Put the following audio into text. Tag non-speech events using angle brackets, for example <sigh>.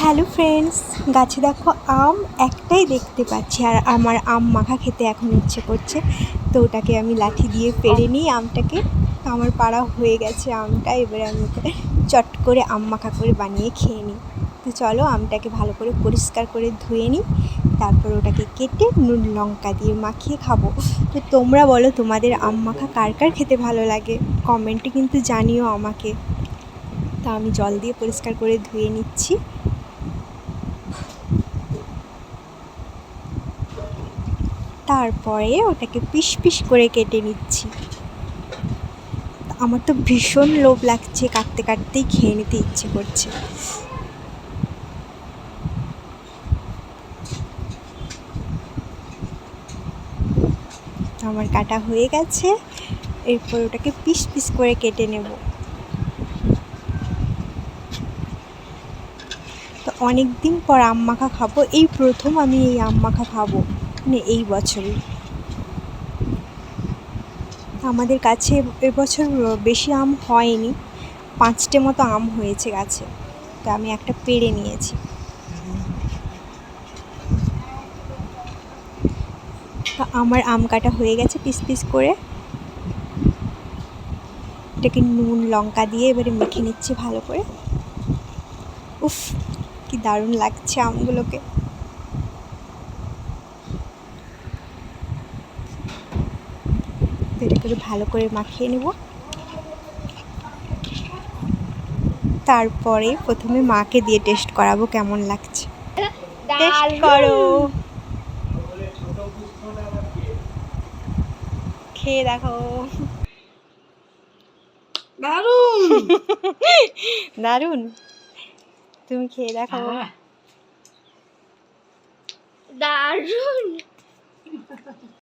Hello friends গাছে দেখো আম একটাই দেখতে পাচ্ছি। আর আমার আম মাখা খেতে এখন ইচ্ছে করছে তো ওটাকে আমি লাঠি দিয়ে পেরে নিই আমটাকে। তো আমার পাড়া হয়ে গেছে আমটা এবারে আমি ওকে চট করে আম মাখা করে বানিয়ে খেয়ে নিই। তো চলো আমটাকে ভালো করে পরিষ্কার করে ধুয়ে নিই তারপর ওটাকে কেটে নুন লঙ্কা দিয়ে মাখিয়ে খাব। তো তোমরা বলো তোমাদের আম মাখা কার কার খেতে ভালো লাগে? কমেন্টে কিন্তু জানিও আমাকে। তা আমি জল দিয়ে পরিষ্কার করে ধুয়ে নিচ্ছি। তারপরে ওটাকে পিস পিস করে কেটে নিচ্ছি। আমার তো ভীষণ লোভ লাগছে কাটতে কাটতেই খেয়ে নিতে ইচ্ছে করছে। আমার কাটা হয়ে গেছে, এরপর ওটাকে পিস পিস করে কেটে নেব। তো অনেক দিন পর আম মাখা খাব, এই প্রথম আমি এই আম মাখা খাব। মানে এই বছরে আমাদের কাছে এবছর বেশি আম হয়নি, পাঁচটে মতো আম হয়েছে গাছে। তো আমি একটা পেড়ে নিয়েছি। আমার আম কাটা হয়ে গেছে পিস পিস করে। এটাকে নুন, লঙ্কা দিয়ে এবারে মেখে নিচ্ছি ভালো করে। উফ, কি দারুণ লাগছে আমগুলোকে। তো এটা করে ভালো করে মাখিয়ে নেব। তারপরে প্রথমে মাকে দিয়ে টেস্ট করাবো কেমন লাগছে। টেস্ট করো। খেয়ে দেখো। দারুণ। <laughs> দারুণ। তুমি খেয়ে দেখো। দারুণ।